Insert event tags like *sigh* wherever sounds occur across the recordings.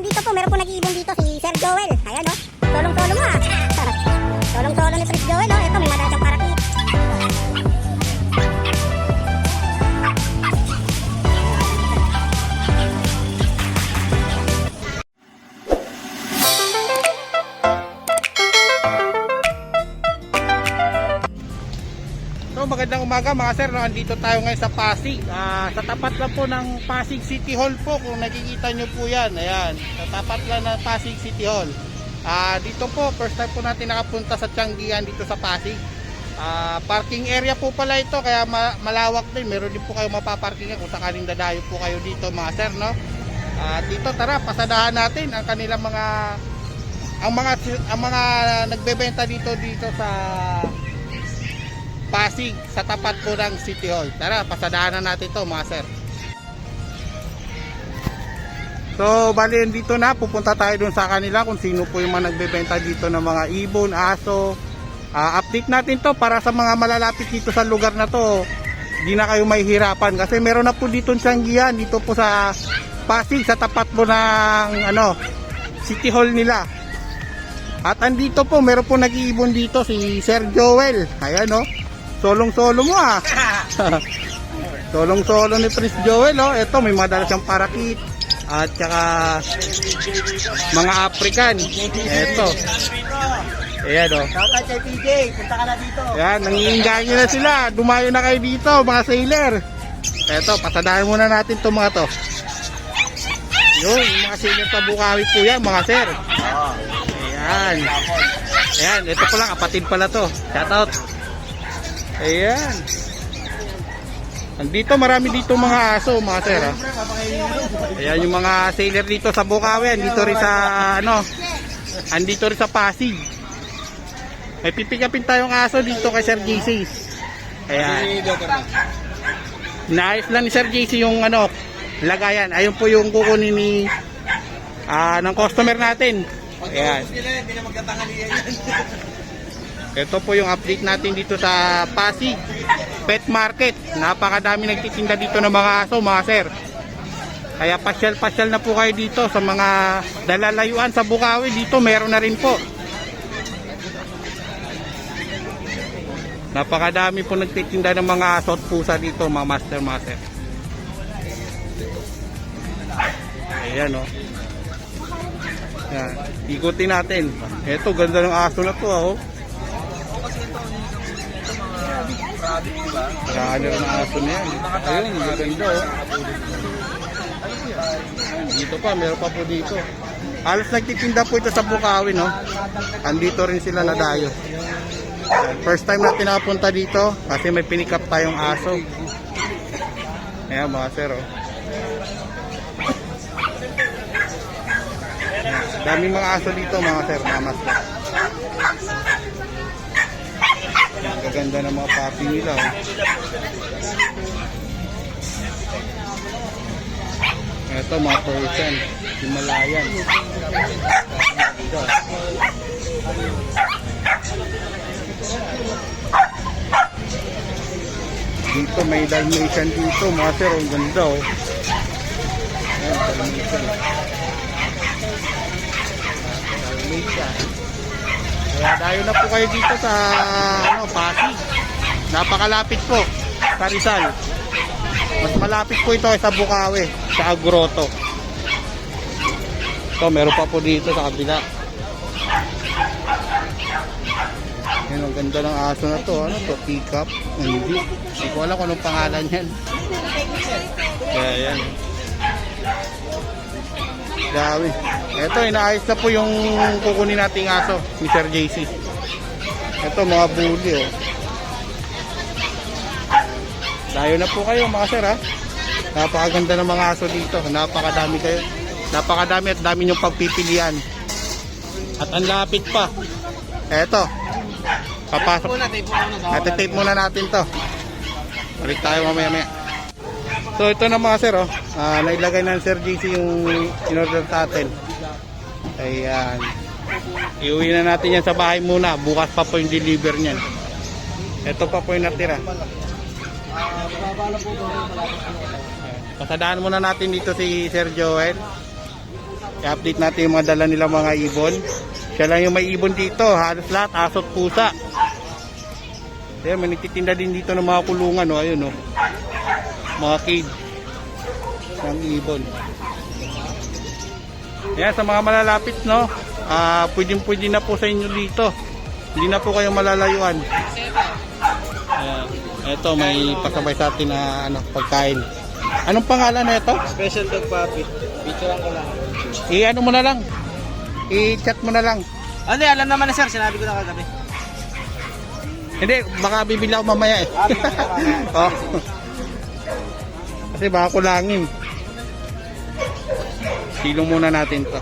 andito po, meron po nag-iibon dito si Sir Joel. Ayan o. Solong-solo mo ah. *laughs* Solong-solo ni Prince Joel o. Ito, So magandang umaga mga sir, no? andito tayo ngayon sa Pasig. Ah, sa tapat lang po ng Pasig City Hall po kung nakikita nyo po yan. Ayan, sa tapat lang ng Pasig City Hall. Ah, dito po, first time po natin nakapunta sa Tianggian dito sa Pasig. Ah, parking area po pala ito kaya ma- malawak din. Meron din po kayo mapaparkingan kung sakaling dadayo po kayo dito mga sir, no? At dito tara, pasadahan natin ang kanilang mga ang mga ang mga nagbebenta dito dito sa Pasig sa tapat po ng City Hall. Tara, pasadaanan natin to mga sir. So, bali dito na, pupunta tayo dun sa kanila kung sino po yung mga nagbebenta dito ng mga ibon, aso. Ah, update natin to para sa mga malalapit dito sa lugar na to. Di na kayo mahihirapan kasi meron na po dito siyanggihan dito po sa Pasig sa tapat po ng ano, City Hall nila. At andito po, meron po nag-iibon dito si Sir Joel. Ayan oh. Solong-solo mo ah. *laughs* Solong-solo ni Prince Joel oh. Ito may madala siyang parakit at saka mga African. Ito. Ayan oh. Shoutout kay PJ, punta ka na dito. Ayan, nangiinganyo na sila. Dumayo na kayo dito, mga sailor. Eto, pasadahan muna natin to mga to. Yun, mga sailor sa Bukawi po yan, mga sir. Ayan. Ayan, ito pala, kapatid pala to. Shoutout. Ayan. Andito, marami dito mga aso, mga sir. ah. Ayan, yung mga sailor dito sa Bukawi. Andito rin sa, ano, andito rin sa Pasig. May pipikapin tayong aso dito kay Sir JC. Ayan. Naayos lang ni Sir JC yung ano, lagayan. Ayun po yung kukunin ni ah ng customer natin. Ayan. Hindi na magkatangali yan. Ito po yung update natin dito sa Pasig Pet Market. Napakadami nagtitinda dito ng mga aso, mga sir. Kaya pasyal-pasyal na po kayo dito sa mga dalalayuan sa Bukawi. Dito meron na rin po. Napakadami po nagtitinda ng mga aso at pusa dito, mga master, mga sir. Ayan o. Oh. Yan. Ikutin natin. Ito, ganda ng aso na to, ah, oh. Grabe ang aso na yan. Ayun, maganda oh. Dito pa, meron pa po dito. Halos nagtitinda po ito sa Bukawi, no? Andito rin sila na dayo. First time natin nakapunta dito kasi may pinikap tayong aso. Ayan mga sir, oh. Daming mga aso dito mga sir, mga master. Gaganda ng mga papi nila. Oh. Ito mga Persian, Himalayan. Ito. Dito may Dalmatian dito mga sir, ang ganda oh. Ayan, Dalmatian. Dalmatian. Kaya dayo na po kayo dito sa ano, Pasig. Napakalapit po sa Rizal. Mas malapit po ito sa Bukawi, sa Agroto. Ito, meron pa po dito sa kabila. Yan, ang ganda ng aso na to. Ano to? Teacup? Hindi. Hindi ko alam kung anong pangalan yan. Kaya yan. Dami. Ito, inaayos na po yung kukunin nating aso, Mr. JC. Ito, mga bully, oh. Dayo na po kayo, mga sir, ha? Napakaganda ng mga aso dito. Napakadami kayo. Napakadami at dami yung pagpipilian. At ang lapit pa. Eto. Papasok. Natitape muna natin to. Balik tayo mamaya maya. So ito na mga sir, oh. Ah, nailagay na ng Sir JC yung in-order sa atin. Ayan. Iuwi na natin yan sa bahay muna. Bukas pa po yung deliver niyan. Ito pa po yung natira. Pasadaan muna natin dito si Sir Joel. I-update natin yung mga dala nila mga ibon. Siya lang yung may ibon dito. Halos lahat, asot pusa. Ayan, may nagtitinda din dito ng mga kulungan. Oh. Ayun, oh. Mga cage ng ibon. Ayan, sa mga malalapit, no? Ah, pwedeng pwede na po sa inyo dito. Hindi na po kayong malalayuan. Ayan. Ito, may pasabay sa atin na ano, pagkain. Anong pangalan na ito? Special dog puppy. Picture ko lang. I-ano mo na lang. I-chat mo na lang. Ano alam naman na sir, sinabi ko na kagabi. Hindi, baka bibili ako mamaya eh. Ah, bibili ka *laughs* mamaya. oh. Kasi baka kulangin. Silong muna natin to.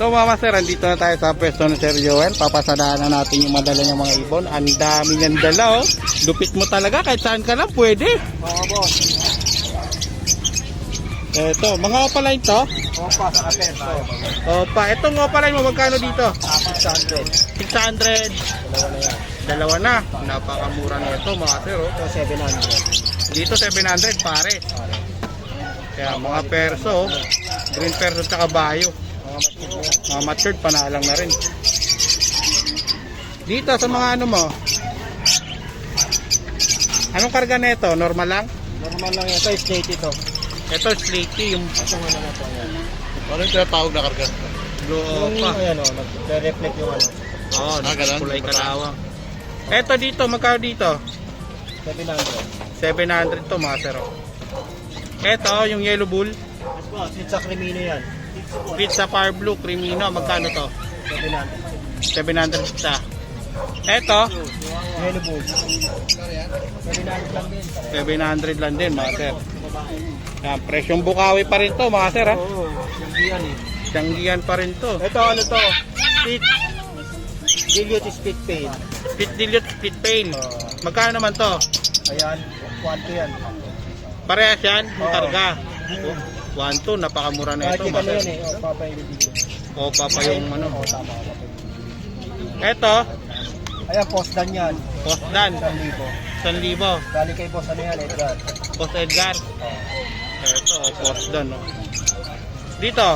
So mga sir, andito na tayo sa pwesto ni Sir Joel. Papasadaan na natin yung madala niyang mga ibon. Ang dami niyang dala oh. Lupit mo talaga kahit saan ka lang pwede. Oo, boss. Eto, mga opaline to. Opa, sa kapeso. Opa, etong opaline mo magkano dito? 600. 600. Dalawa na yan. Dalawa na. Napakamura na ito mga sir oh. Ito, 700. Dito 700 pare. Kaya mga perso, green perso at bayo. Mga matured panalang na rin. Dito sa mga ano mo. Anong karga nito? Normal lang? Normal lang. Ito, straight ito. Ito slaty yung Ito ano na ito. Yan. ano yung tinatawag na karga? Blue Yung, opa. ayan o, nag-reflect yung ano. Oo, oh, kulay kalawang. Ito dito, magkano dito? 700. 700 to mga sero. Ito, yung yellow bull. Pizza Cremino yan. Pizza Fire Blue Crimino, magkano to? 700. 700 isa. Ito, Hello, boss. 700 lang din. 700 lang din mga sir. Yan, presyong bukawi pa rin to mga sir ha. Oo, yan eh. Tiyanggihan pa rin to. Ito ano to? Split. Dilute split pain. Split dilute, split pain. Uh, Magkano naman to? ayan, 1 to yan. Parehas yan, yung Oo. karga. 1 to, napakamura na ito. yung ano yan sir. eh, o papa yung dilute. O pa yung ano. Oo, tama. Papa yung Ito, Ayan, post dan yan. post dan, 1,000. 1,000. Galing kay boss ano yan, Edgar. Post Edgar. Ito, o, post dan. Oh. Dito,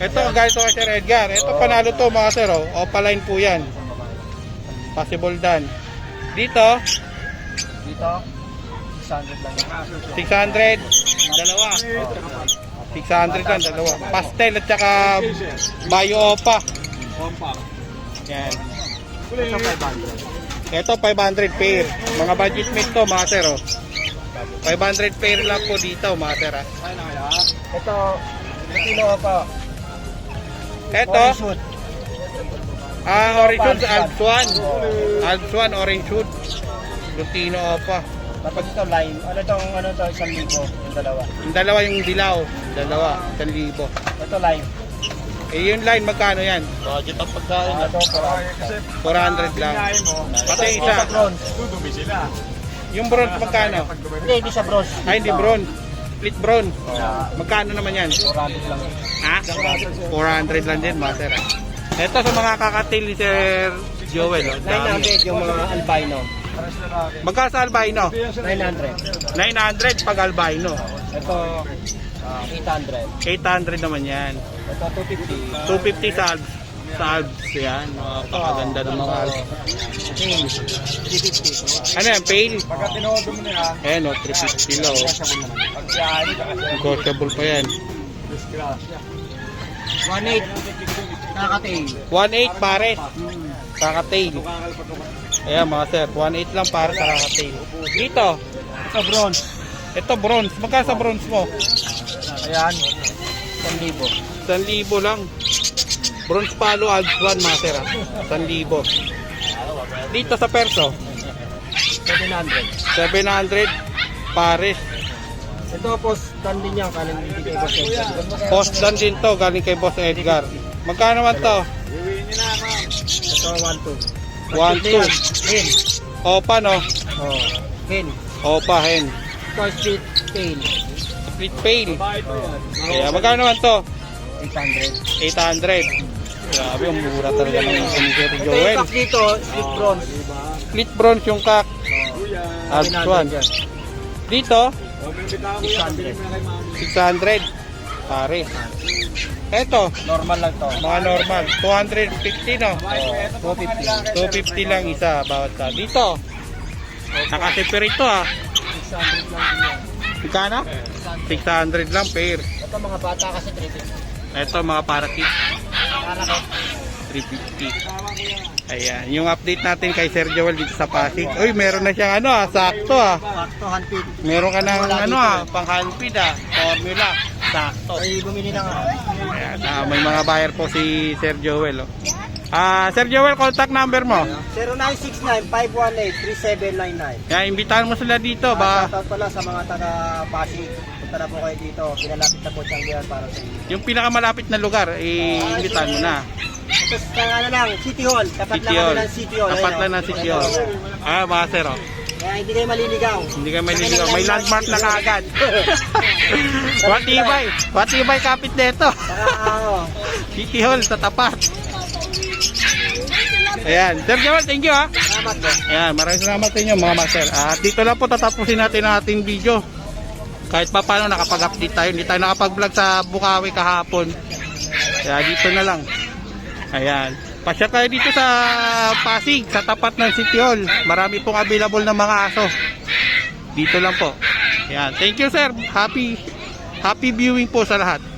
ito, galing to kay Sir Edgar. Ito, panalo to mga sir. Oh. Opaline po yan. Possible dan. Dito, Dito, 600 lang yan. 600, dalawa. 600 lang, dalawa. Pastel at saka Bayo Opa. Yan. Ito 500. Ito 500 pair. Mga budget mate to mga sir. Oh. 500 pair lang po dito mga sir. ah. Ito, Latino pa. Ito, ah, orange shoot, Alps 1. Alps 1, orange shoot. Lutino Opa. Tapos ito, lime. Ano tong, ano to, 1,000 yung dalawa. Yung dalawa yung dilaw. Dalawa, 1,000. Ito, lime. Eh yung line magkano yan? Budget ang pagkain. Ah, ito, 400. 400 lang. Pati Ito, isa. bronze. Yung bronze magkano? Hindi, hindi siya bronze. Ay, hindi bronze. Split bronze. Magkano naman yan? 400 lang. Ha? 400 lang din, master. Ito sa mga kakatil ni Sir Joel. Oh, dami. 900 yung mga albino. Magkano sa albino? 900. 900 pag albino. Ito, ah, 800. 800 naman yan. Ito, 250. 250 sa albs. Sa albs yan. Napakaganda ng mga albs. King, 350. Ano yan? Pale? Pagka tinodo mo na yan, Ayan o, 350 lang. Oh. Negotiable pa yan. 1.8. Nakatail. 1.8 pare. Kakatail. Ayan mga sir, 1.8 lang para sa kakatail. Dito, Ito, bronze. ito bronze. Magkano sa bronze mo? Ayan, 1,000. 1,000 lang. Bronze palo 1 mga sir. ah. 1,000. Dito sa perso, 700. 700 pares. Ito, post dan din yan. Hindi kay Boss Edgar. Post dan din to, galing kay Boss Edgar. Magkano naman to? Ito, 1.2. 1,2. Hen. Opa no? Oh, hen. Opa hen. Ito, street tail. Split pail. Kaya magkano naman to? 800. 800. Grabe, ang mura talaga ng ito ni Sir Ito, Joel. yung dito, street bronze. Split bronze yung kak. Alps 700 yan. 1. Dito, 600. 600. Pare. Eto, Normal lang to. mga normal. 250 no? Oh, 250. 250 lang isa bawat ka. Dito. Naka-separate to ah. 600 lang yan. Magkano? 600 lang pair. Ito mga bata kasi 350. Eto mga parakeet. Para ko. 350. Ayan, yung update natin kay Sir Joel dito sa Pasig. Uy, meron na siyang ano ah, sakto ah. Sakto, handpid. Meron ka ng ano ah, eh. pang handpid ah, formula. Sakto. Ay, bumili na nga. Ayan, ah, may mga buyer po si Sir Joel. Oh. Ah, Sir Joel, contact number mo. 0969-518-3799. Kaya imbitahan mo sila dito ba? Ah, shoutout pala sa mga taga Pasig. Punta na po kayo dito. Pinalapit na po Tianggihan para sa inyo. Yung pinakamalapit na lugar, eh, imbitahan mo na. Tapos sa ano lang, City Hall. Tapat City lang Hall. ng City Hall. Tapat lang oh. ng City Hall. Ah, mga sir, oh. Kaya hindi kayo maliligaw. Hindi ka may liligaw. May landmark na kaagad. *laughs* Watibay. Watibay kapit nito. Oh, City Hall sa tapat. Ayan. Sir Joel, thank you ha. salamat po. Ayan, maraming salamat sa inyo mga master. At dito lang po tatapusin natin ang ating video. Kahit pa paano nakapag-update tayo. Hindi tayo nakapag-vlog sa Bukawi kahapon. Kaya dito na lang. Ayan. Pasya tayo dito sa Pasig, sa tapat ng City Hall. Marami pong available na mga aso. Dito lang po. Ayan. Thank you sir. Happy happy viewing po sa lahat.